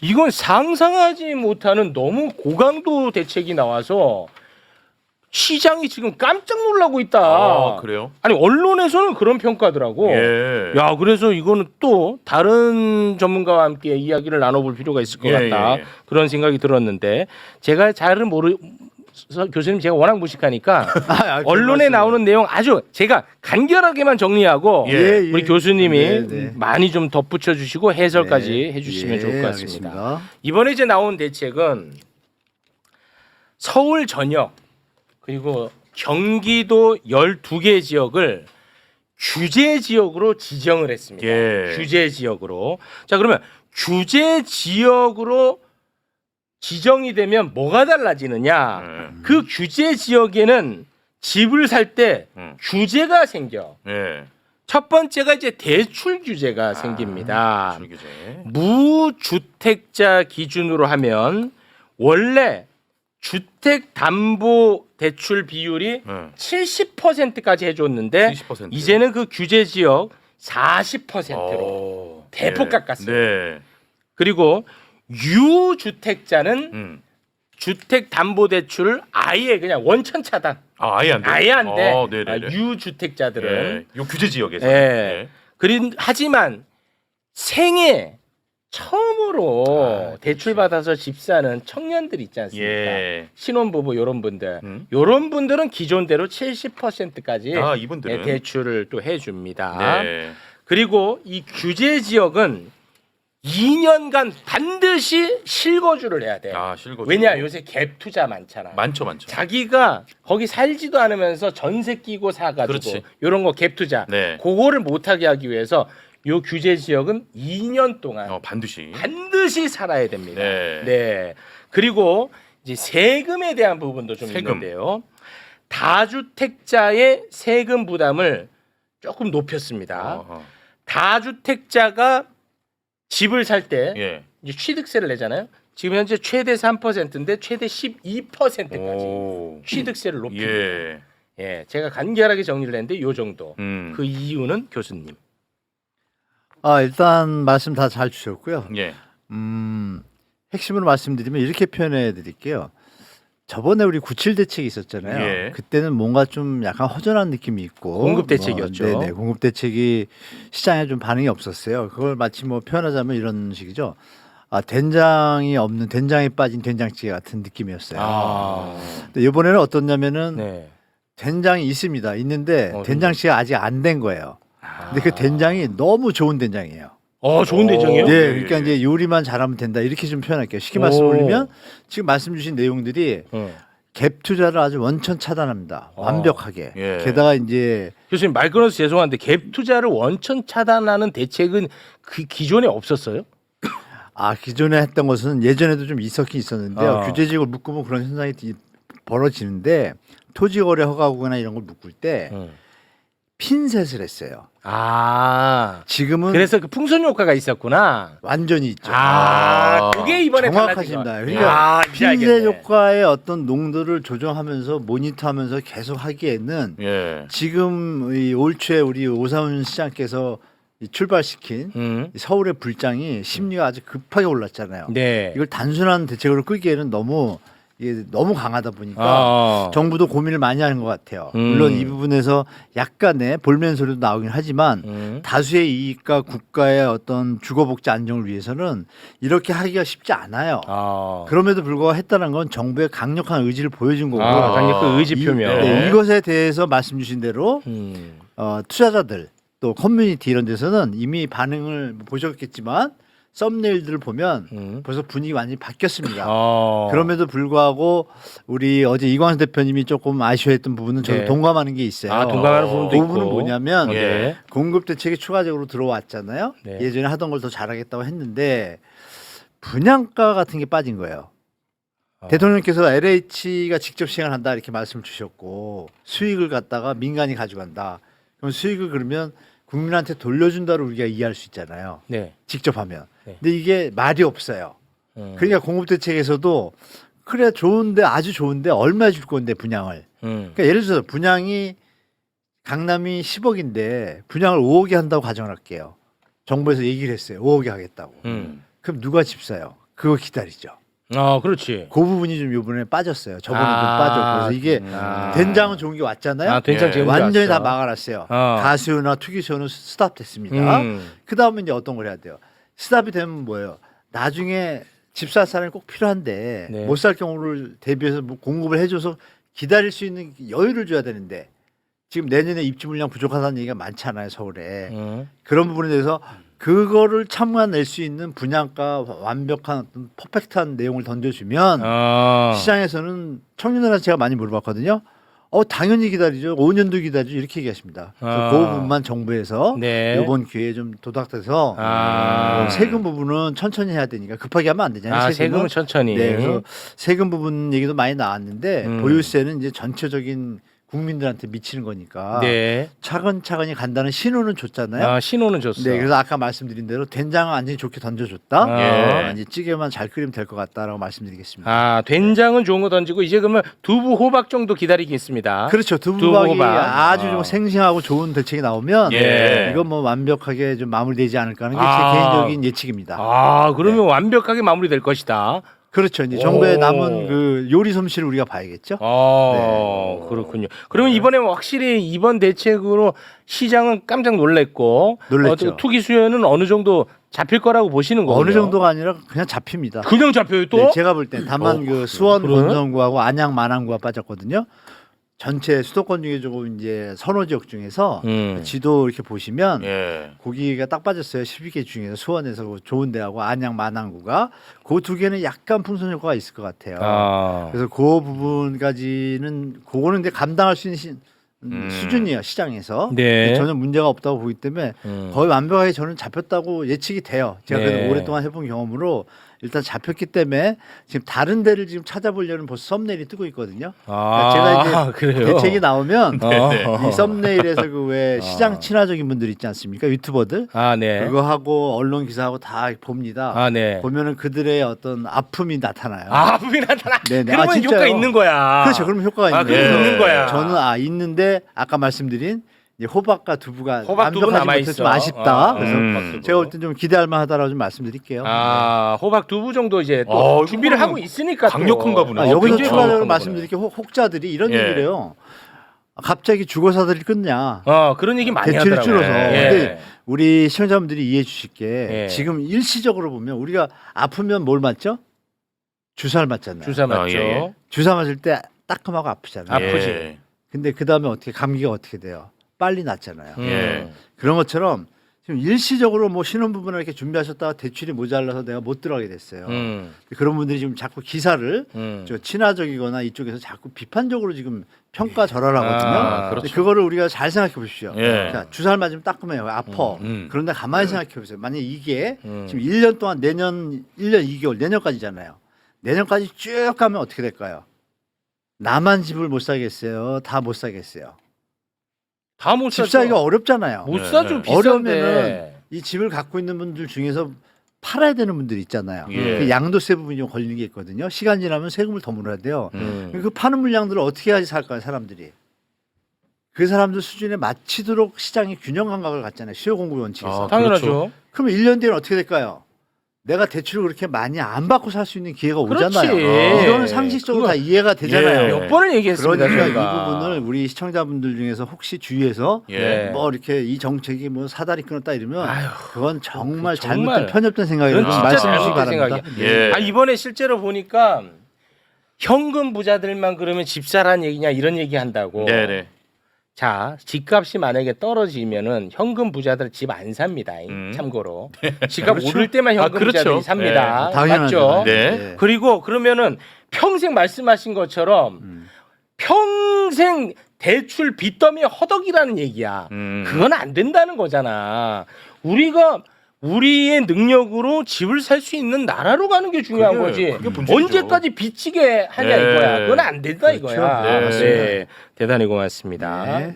이건 상상하지 못하는 너무 고강도 대책이 나와서 시장이 지금 깜짝 놀라고 있다. 아, 그래요? 아니 언론에서는 그런 평가더라고. 예. 야, 그래서 이거는 또 다른 전문가와 함께 이야기를 나눠볼 필요가 있을 것 예, 같다. 예, 예. 그런 생각이 들었는데 제가 잘은 모르. 서- 교수님 제가 워낙 무식하니까 아, 언론에 나오는 내용 아주 제가 간결하게만 정리하고 예, 우리 교수님이 네, 네. 많이 좀 덧붙여 주시고 해설까지 네. 해주시면 예, 좋을 것 같습니다. 알겠습니다. 이번에 이제 나온 대책은 서울 전역 그리고 경기도 12개 지역을 규제 지역으로 지정을 했습니다. 예. 규제 지역으로. 자, 그러면 규제 지역으로 지정이 되면 뭐가 달라지느냐? 음. 그 규제 지역에는 집을 살 때 음. 규제가 생겨. 예. 첫 번째가 이제 대출 규제가 생깁니다. 줄기제. 무주택자 기준으로 하면 원래 주택 담보 대출 비율이 응. 70%까지 해줬는데 70%. 이제는 그 규제 지역 40%로 오. 대폭 예. 깎았어요. 네. 그리고 유주택자는 음. 주택 담보 대출을 아예 그냥 원천 차단. 아, 아예 안 돼. 아예 안 돼. 어, 네, 네, 아, 네. 유주택자들은 예. 요 규제 지역에서. 예. 그린 하지만 생애 처음으로 아, 대출 받아서 집 사는 청년들 있지 않습니까? 예. 신혼부부 요런 분들. 음. 요런 분들은 기존대로 70%까지 아, 이분들은 대출을 또 해 줍니다. 네. 그리고 이 규제 지역은 2년간 반드시 실거주를 해야 돼. 아, 실거. 왜냐 요새 갭 투자 많잖아. 많죠, 많죠. 자기가 거기 살지도 않으면서 전세 끼고 사가지고 그렇지. 요런 거 갭 투자. 네. 그거를 못하게 하기 위해서 요 규제 지역은 2년 동안 어, 반드시. 반드시 살아야 됩니다. 네. 네. 그리고 이제 세금에 대한 부분도 좀 세금. 있는데요. 다주택자의 세금 부담을 조금 높였습니다. 어허. 다주택자가 집을 살때 예. 이제 취득세를 내잖아요. 지금 현재 최대 3%인데 최대 12%까지 오. 취득세를 높입니다. 예. 예, 제가 간결하게 정리를 했는데 요 정도. 음. 그 이유는 교수님. 아 일단 말씀 다 잘 주셨고요. 예. 음, 핵심으로 말씀드리면 이렇게 표현해 드릴게요. 저번에 우리 97 대책이 있었잖아요. 예. 그때는 뭔가 좀 약간 허전한 느낌이 있고 공급 대책이었죠. 뭐, 네네, 공급 대책이 시장에 좀 반응이 없었어요. 그걸 마치 뭐 표현하자면 이런 식이죠. 아 된장이 없는 된장에 빠진 된장찌개 같은 느낌이었어요. 아. 근데 이번에는 어떻냐면은 네. 된장이 있습니다. 있는데 어, 된장찌개가 아직 안 된 거예요. 근데 그 된장이 너무 좋은 된장이에요. 어, 좋은 오. 대장이요? 네, 예, 그러니까 예. 이제 요리만 잘하면 된다 이렇게 좀 표현할게요. 쉽게 오. 말씀드리면 지금 말씀 주신 내용들이 어. 갭 투자를 아주 원천 차단합니다. 어. 완벽하게. 예. 게다가 이제 교수님 말 끊어서 죄송한데 갭 투자를 원천 차단하는 대책은 그 기존에 없었어요? 아 기존에 했던 것은 예전에도 좀 있었긴 있었는데요. 어. 규제지역을 묶으면 그런 현상이 이- 벌어지는데 토지거래 허가구나 이런 걸 묶을 때 응. 핀셋을 했어요. 아. 지금은 그래서 그 풍선 효과가 있었구나. 완전히 있죠. 아, 아, 그게 이번에 정확하십니다. 달라진 거. 그러니까 아, 이제 핀셋 알겠네. 효과의 어떤 농도를 조정하면서 모니터하면서 계속 하기에는 예. 지금 이 올 초에 우리 오사훈 시장께서 이 출발시킨 음. 이 서울의 불장이 심리가 아주 급하게 올랐잖아요. 네. 이걸 단순한 대책으로 끌기에는 너무 이게 너무 강하다 보니까 아. 정부도 고민을 많이 하는 것 같아요. 음. 물론 이 부분에서 약간의 볼멘 소리도 나오긴 하지만 음. 다수의 이익과 국가의 어떤 주거복지 안정을 위해서는 이렇게 하기가 쉽지 않아요. 아. 그럼에도 불구하고 했다는 건 정부의 강력한 의지를 보여준 거고 아, 강력한 의지 이- 표명. 네, 이것에 대해서 말씀 주신 대로 음. 어, 투자자들 또 커뮤니티 이런 데서는 이미 반응을 보셨겠지만 썸네일들을 보면 음. 벌써 분위기 완전히 바뀌었습니다. 어. 그럼에도 불구하고 우리 어제 이광수 대표님이 조금 아쉬워했던 부분은 저도 네. 동감하는 게 있어요. 아, 동감하는 어, 부분도 그 있고. 부분은 뭐냐면 예. 공급 대책이 추가적으로 들어왔잖아요. 네. 예전에 하던 걸 더 잘하겠다고 했는데 분양가 같은 게 빠진 거예요. 어. 대통령께서 LH가 직접 시행을 한다 이렇게 말씀을 주셨고 수익을 갖다가 민간이 가져간다. 그럼 수익을 그러면 국민한테 돌려준다로 우리가 이해할 수 있잖아요. 네. 직접 하면. 네. 근데 이게 말이 없어요. 음. 그러니까 공급 대책에서도 그래 좋은데 아주 좋은데 얼마 줄 건데 분양을. 음. 그러니까 예를 들어서 분양이 강남이 10억인데 분양을 5억에 한다고 가정을 할게요. 정부에서 얘기를 했어요. 5억에 하겠다고. 음. 그럼 누가 집 사요? 그거 기다리죠. 어, 그렇지. 그 부분이 좀 이번에 빠졌어요. 저번에 좀 아, 빠졌고 그래서 이게 아. 된장은 좋은 게 왔잖아요. 아, 된장 예. 완전히 왔어. 다 막아놨어요. 어. 가수나 투기쇼는 스탑됐습니다. 음. 그 다음에 이제 어떤 걸 해야 돼요? 스탑이 되면 뭐예요? 나중에 집 살 사람이 꼭 필요한데 네. 못 살 경우를 대비해서 뭐 공급을 해줘서 기다릴 수 있는 여유를 줘야 되는데 지금 내년에 입지 물량 부족하다는 얘기가 많잖아요 서울에 음. 그런 부분에 대해서 그거를 참아낼 수 있는 분양가 완벽한 어떤 퍼펙트한 내용을 던져주면 어. 시장에서는 청년들한테 제가 많이 물어봤거든요. 어 당연히 기다리죠. 5년도 기다리죠. 이렇게 얘기하십니다. 아. 그 부분만 정부에서 네. 이번 기회에 좀 도닥돼서 아. 어, 세금 부분은 천천히 해야 되니까 급하게 하면 안 되잖아요. 아, 세금은 천천히. 네, 그래서 세금 부분 얘기도 많이 나왔는데 음. 보유세는 이제 전체적인 국민들한테 미치는 거니까 네. 차근차근히 간다는 신호는 줬잖아요. 아, 신호는 줬어. 네, 그래서 아까 말씀드린 대로 된장은 완전히 좋게 던져줬다. 아. 예. 어, 이제 찌개만 잘 끓이면 될 것 같다라고 말씀드리겠습니다. 아, 된장은 좋은 거 던지고 이제 그러면 두부 호박 정도 기다리겠습니다. 그렇죠. 두부박이 두부박. 아주 아. 좀 생생하고 좋은 대책이 나오면 예. 이건 뭐 완벽하게 좀 마무리되지 않을까 하는 게 아. 제 개인적인 예측입니다. 아, 그러면 완벽하게 마무리될 것이다. 그렇죠. 이제 오. 정부의 남은 그 요리 솜씨를 우리가 봐야겠죠. 어, 그렇군요. 그러면 이번에 확실히 이번 대책으로 시장은 깜짝 놀랐고 놀랬죠. 어, 투기 수요는 어느 정도 잡힐 거라고 보시는 거예요. 어느 정도가 아니라 그냥 잡힙니다. 그냥 잡혀요 또? 네, 제가 볼 땐 다만 어, 그 수원 그래? 건성구하고 안양 만안구가 빠졌거든요. 전체 수도권 중에 조금 이제 선호 지역 중에서 음. 지도 이렇게 보시면 예. 거기가 딱 빠졌어요. 12개 중에서 수원에서 그 좋은 데하고 안양 만안구가 그 두 개는 약간 풍선 효과가 있을 것 같아요. 아. 그래서 그 부분까지는 그거는 근데 감당할 수 있는 시, 음, 음. 수준이에요 시장에서 네. 전혀 문제가 없다고 보기 때문에 음. 거의 완벽하게 저는 잡혔다고 예측이 돼요. 제가 네. 그래도 오랫동안 해본 경험으로 일단 잡혔기 때문에 지금 다른 데를 지금 찾아보려는 벌써 썸네일이 뜨고 있거든요. 아, 제가 그래요. 대책이 나오면 어. 이 썸네일에서 그왜 아. 시장 친화적인 분들 있지 않습니까? 유튜버들 아, 네. 그거 하고 언론 기사하고 다 봅니다. 아, 네. 보면은 그들의 어떤 아픔이 나타나요. 아, 아픔이 나타나. 네네. 그러면 아, 진짜요. 효과 있는 거야. 그렇죠. 그러면 효과가 아, 있는 그럼 거예요. 있는 거야. 저는 아 있는데 아까 말씀드린 이제 호박과 두부가 호박 두부 남아 있어. 좀 아쉽다. 어. 그래서 음. 제가 볼 땐 좀 기대할 만하다라고 좀 말씀드릴게요. 아, 호박 두부 정도 이제 또 어, 준비를 이거는 하고 있으니까 또. 강력한가 보네. 아, 어, 여기서 굉장히 추가적으로 강력한 말씀드릴 게 혹- 혹자들이 이런 예. 얘기를 해요. 아, 갑자기 주거사들이 끊냐. 어, 그런 얘기 많이 대출을 하더라고요. 줄어서. 예. 근데 우리 시청자분들이 이해해 주실 게 예. 지금 일시적으로 보면 우리가 아프면 뭘 맞죠? 주사를 맞잖아요. 주사 맞죠. 아, 예, 예. 주사 맞을 때 따끔하고 아프잖아요. 아프지. 예. 근데 그 다음에 어떻게 감기가 어떻게 돼요? 빨리 낫잖아요. 음. 예. 그런 것처럼 지금 일시적으로 뭐 신혼부부나 이렇게 준비하셨다가 대출이 모자라서 내가 못 들어가게 됐어요. 음. 그런 분들이 지금 자꾸 기사를 음. 저 친화적이거나 이쪽에서 자꾸 비판적으로 지금 평가 절하하거든요. 아, 그렇죠. 그거를 우리가 잘 생각해 보십시오. 예. 자, 주사를 맞으면 따끔해요. 아파. 음. 그런데 가만히 생각해 보세요. 만약 이게 음. 지금 1년 동안 내년 1년 2개월 내년까지잖아요. 내년까지 쭉 가면 어떻게 될까요? 나만 집을 못 사겠어요. 다 못 사겠어요. 다 못 집 사기가 어렵잖아요. 못 네, 사죠. 네. 비싼데. 어려우면은 이 집을 갖고 있는 분들 중에서 팔아야 되는 분들 있잖아요. 예. 그 양도세 부분이 좀 걸리는 게 있거든요. 시간 지나면 세금을 더 물어야 돼요. 음. 그 파는 물량들을 어떻게 해야지 살까요, 사람들이? 그 사람들 수준에 맞추도록 시장이 균형 감각을 갖잖아요. 수요 공급 원칙에서. 아, 당연하죠. 그렇죠. 그러면 1년 뒤에는 어떻게 될까요? 내가 대출을 그렇게 많이 안 받고 살 수 있는 기회가 그렇지. 오잖아요. 어. 이거는 상식적으로 다 이해가 되잖아요. 예. 몇 번을 얘기했습니다. 그러니까 저희가. 이 부분을 우리 시청자분들 중에서 혹시 주위에서 예. 네. 뭐 이렇게 이 정책이 뭐 사다리 끊었다 이러면 아유, 그건 정말 그 정말. 잘못된 편협된 생각이라고 그건 진짜 말씀해 주시기 잘못된 바랍니다. 생각이야. 예. 아 이번에 실제로 보니까 현금 부자들만 그러면 집사란 얘기냐 이런 얘기 한다고. 네네. 자 집값이 만약에 떨어지면은 현금 부자들 집 안 삽니다. 음. 참고로 집값 그렇죠. 오를 때만 현금 아, 그렇죠. 부자들이 삽니다. 네, 당연하죠. 맞죠? 네. 그리고 그러면은 평생 말씀하신 것처럼 음. 평생 대출 빚더미 허덕이라는 얘기야. 음. 그건 안 된다는 거잖아. 우리가 우리의 능력으로 집을 살 수 있는 나라로 가는 게 중요한 그게- 거지. 그게. 언제까지 빚지게 하냐 네. 이거야. 그건 안 된다 그렇죠. 이거야. 네. 네. 대단히 고맙습니다. 네. 네.